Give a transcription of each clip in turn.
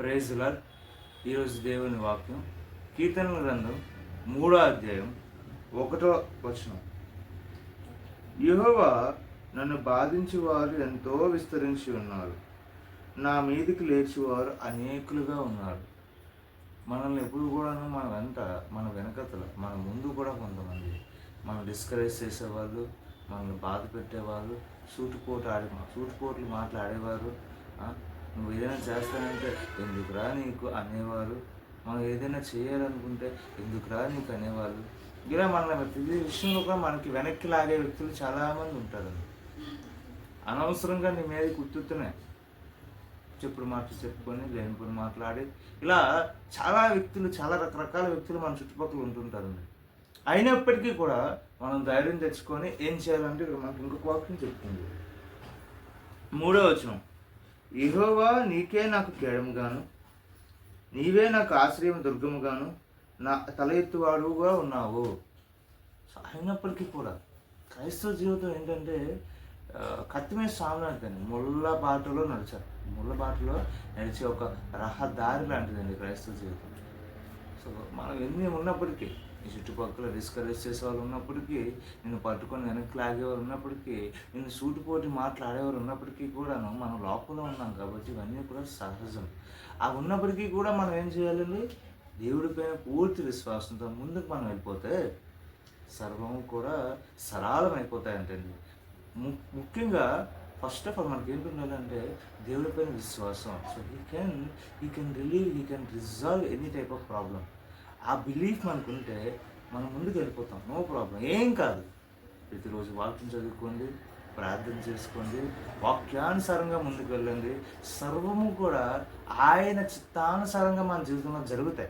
ప్రేజులర్ ఈరోజు దేవుని వాక్యం కీర్తనల గ్రంథం మూడో అధ్యాయం ఒకటో వచనం. యుహోవా నన్ను బాధించి వారు ఎంతో విస్తరించి ఉన్నారు. నా మీదికి లేచేవారు అనేకులుగా ఉన్నారు. మనల్ని ఎప్పుడు కూడాను మన వెంట మన వెనకతల మన ముందు కూడా కొంతమంది మనం డిస్కరేజ్ చేసేవాళ్ళు మనల్ని బాధ పెట్టేవాళ్ళు సూటుపోటు ఆడి సూటుపోట్లు మాట్లాడేవారు నువ్వు ఏదైనా చేస్తానంటే ఎందుకురా నీకు అనేవారు? మనం ఏదైనా చేయాలనుకుంటే ఎందుకురా నీకు అనేవాళ్ళు ఇలా మన ప్రతి విషయంలో కూడా మనకి వెనక్కి లాగే వ్యక్తులు చాలామంది ఉంటారు. అనవసరంగా నీ మీద కుర్తుతున్నాయి చెప్పుడు మాటలు చెప్పుకొని లేనిపోని మాట్లాడి ఇలా చాలా వ్యక్తులు చాలా రకరకాల వ్యక్తులు మన చుట్టుపక్కల ఉంటుంటారండి అయినప్పటికీ కూడా మనం ధైర్యం తెచ్చుకొని ఏం చేయాలంటే ఇక్కడ మనకి ఇంకొక వాక్యం చెప్తుంది. మూడో వచ్చినాం ఇహోవా నీకే నాకు కేడముగాను. నీవే నాకు ఆశ్రయం దుర్గముగాను. నా తల ఎత్తువాడుగా ఉన్నావు. అయినప్పటికీ కూడా క్రైస్తవ జీవితం ఏంటంటే కత్తిమే కత్తి మీద ముళ్ళ బాటలో నడిచారు. ముళ్ళ బాటలో నడిచే ఒక రహదారి లాంటిదండి క్రైస్తవ జీవితం. మనం ఎన్ని ఉన్నప్పటికీ ఈ చుట్టుపక్కల డిస్కరేజ్ చేసే వాళ్ళు ఉన్నప్పటికీ నిన్ను పట్టుకొని వెనక్కి లాగేవారు ఉన్నప్పటికీ నిన్ను సూటిపోటి మాట్లాడేవారు ఉన్నప్పటికీ కూడాను మనం లోపల ఉన్నాం కాబట్టి ఇవన్నీ కూడా సహజం. ఆ ఉన్నప్పటికీ కూడా మనం ఏం చేయాలండి? దేవుడి పైన పూర్తి విశ్వాసంతో ముందుకు మనం వెళ్ళిపోతే సర్వం కూడా సరళం అయిపోతాయంటండి ము- ముఖ్యంగా ఫస్ట్ ఆఫ్ ఆల్ మనకి ఏంటి ఉండాలంటే దేవుడి పైన విశ్వాసం. So he can he can relieve he can resolve any type of problem ఆ బిలీఫ్ మనకుంటే మనం ముందుకు వెళ్ళిపోతాం. నో ప్రాబ్లం ఏం కాదు. ప్రతిరోజు వాక్యం చదువుకోండి ప్రార్థన చేసుకోండి వాక్యానుసారంగా ముందుకు వెళ్ళండి. సర్వము కూడా ఆయన చిత్తానుసారంగా మన జీవితంలో జరుగుతాయి.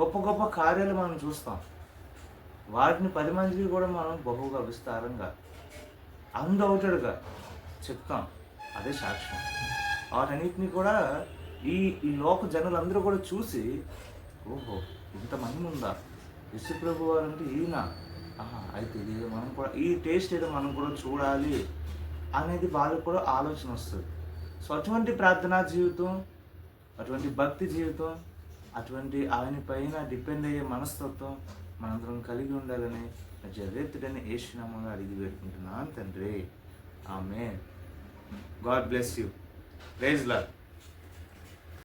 గొప్ప గొప్ప కార్యాలు మనం చూస్తాం. వాటిని పది మందికి కూడా మనం బహుగా విస్తారంగా అందౌటెడ్గా చెప్తాం. అదే సాక్ష్యం. వాటన్నిటిని కూడా ఈ ఈ లోక జనులందరూ కూడా చూసి ఓహో ఇంతమంది ఉందా యశు ప్రభు వారు అంటే ఈయన? ఆహా, అయితే ఇది ఏదో మనం కూడా ఈ టేస్ట్ ఏదో మనం కూడా చూడాలి అనేది వాళ్ళకు కూడా ఆలోచన వస్తుంది. సో అటువంటి ప్రార్థనా జీవితం అటువంటి భక్తి జీవితం అటువంటి ఆయన పైన డిపెండ్ అయ్యే మనస్తత్వం మనందరం కలిగి ఉండాలని జరేతుడని ఏసునామంగా అడిగి పెట్టుకుంటున్నాను తండ్రి. ఆమె God bless you. Praise Lord.